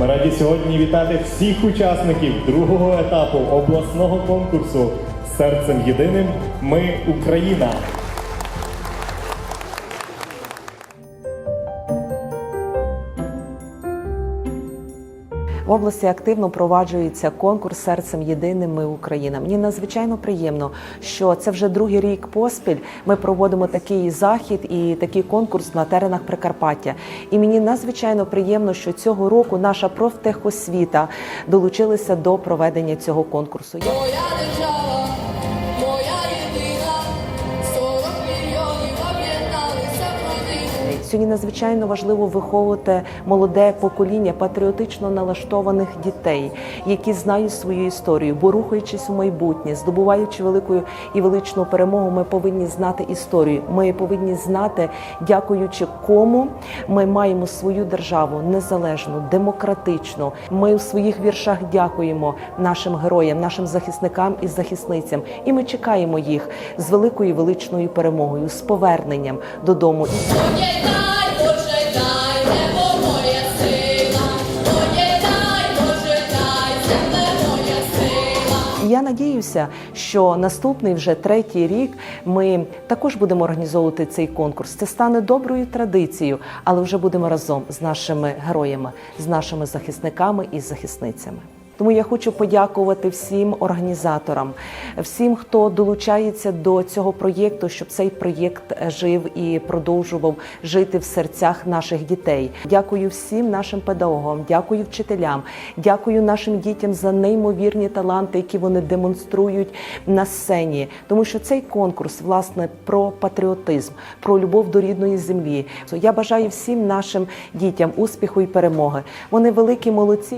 Ми раді сьогодні вітати всіх учасників другого етапу обласного конкурсу Серцем єдиним Ми Україна. В області активно проваджується конкурс серцем єдиним ми Україна. Мені надзвичайно приємно, що це вже другий рік поспіль. Ми проводимо такий захід і такий конкурс на теренах Прикарпаття. І мені надзвичайно приємно, що цього року наша профтехосвіта долучилася до проведення цього конкурсу. Моя держава, Сьогодні надзвичайно важливо виховувати молоде покоління патріотично налаштованих дітей, які знають свою історію, бо рухаючись у майбутнє, здобуваючи велику і величну перемогу, ми повинні знати історію. Ми повинні знати, дякуючи кому ми маємо свою державу незалежну, демократичну. Ми у своїх віршах дякуємо нашим героям, нашим захисникам і захисницям. І ми чекаємо їх з великою величною перемогою, з поверненням додому. Я надіюся, що наступний вже третій рік ми також будемо організовувати цей конкурс. Це стане доброю традицією, але вже будемо разом з нашими героями, з нашими захисниками і захисницями. Тому я хочу подякувати всім організаторам, всім, хто долучається до цього проєкту, щоб цей проєкт е, жив і продовжував жити в серцях наших дітей. Дякую всім нашим педагогам, дякую вчителям, дякую нашим дітям за неймовірні таланти, які вони демонструють на сцені. Тому що цей конкурс власне про патріотизм, про любов до рідної землі. Я бажаю всім нашим дітям успіху і перемоги. Вони великі молодці.